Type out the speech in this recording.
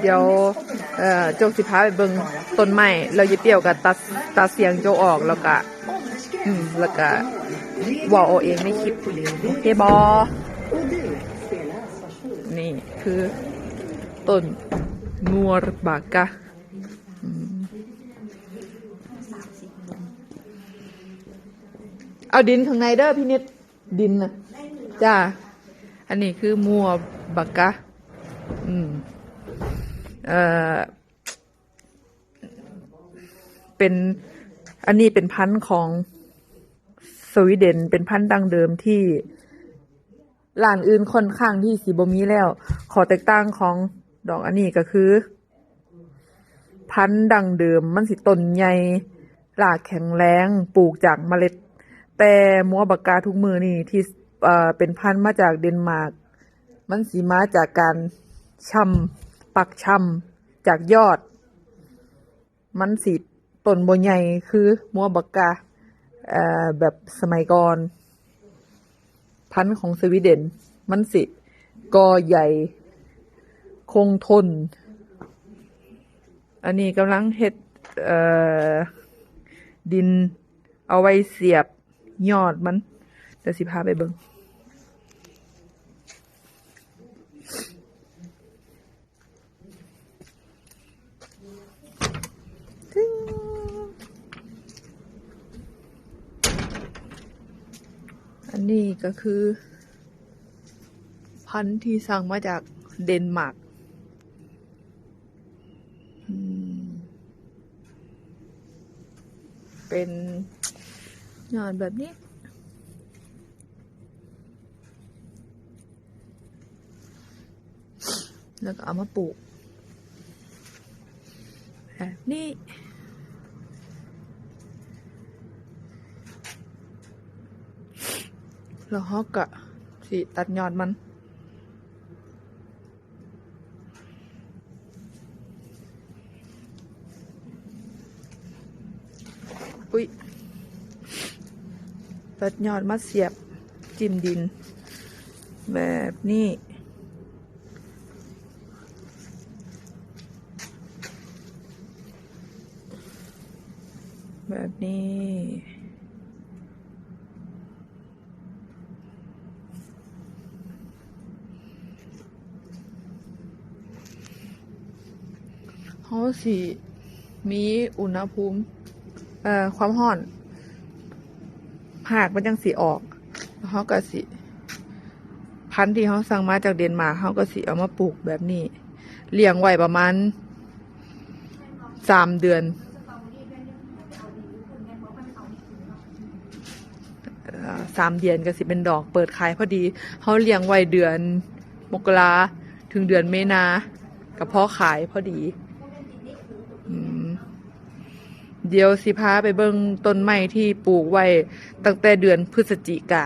เดี๋ยวเอ่อโจกสิพาไปเบิ่งต้นไม้เราจะเปรี้ยวกับตัดตัดเสียงโจออกแล้วก็อืมแล้วก็วอาเองในคลิปโอเคบอนี่คือต้นมัวรบากะเอาดินข้างในเด้อพี่นิดดินนะจ้า อันนี้คือมัวบากะ อืม เอ่อ เป็น อันนี้เป็นพันธุ์ของสวีเดน เป็นพันธุ์ดั้งเดิมที่ร้านอื่นค่อนข้างที่สีบมีแล้ว ขอแตกต่างของดอกอันนี้ก็คือ พันธุ์ดั้งเดิม มันสิต้นใหญ่รากแข็งแรง ปลูกจากเมล็ด แต่มัวบักกาทุกมือนี่ที่ เอ่อเป็นพันธุ์มาจากเดนมาร์ก มันสีมาจากการช่ำปักช่ำจากยอด มันสีต้นบนใหญ่คือมัวบักกาเอ่อแบบสมัยก่อน พันธุ์ของสวีเดน มันสิกอใหญ่ คงทน อันนี้กำลังเฮ็ดเอ่อดินเอาไว้เสียบยอดมัน เดี๋ยวสิพาไปเบิ่งอันนี้ก็คือ พันธุ์ที่สั่งมาจากเดนมาร์กเป็นยอดแบบนี้ แล้วก็เอามาปลูก แบบนี้แล้วฮอกกะสิตัดยอดมัน อุ้ย ตัดยอดมาเสียบจิ้มดิน แบบนี้ แบบนี้ เขาสิมีอุณหภูมิ เอ่อ ความร้อนหากมันจังสีออกเขาก็สิพันธุ์ที่เขาสั่งมาจากเดนมาร์กเขาก็สิเอามาปลูกแบบนี้ เลี้ยงไว้ประมาณสามเดือนเอ่อ สามเดือนก็สิเป็นดอกเปิดขายพอดีเขาเลี้ยงไว้เดือนมกราถึงเดือนเมนากับพ่อขายพอดีเดี๋ยวสิพาไปเบิ่งต้นไม้ที่ปลูกไว้ตั้งแต่เดือนพฤศจิกา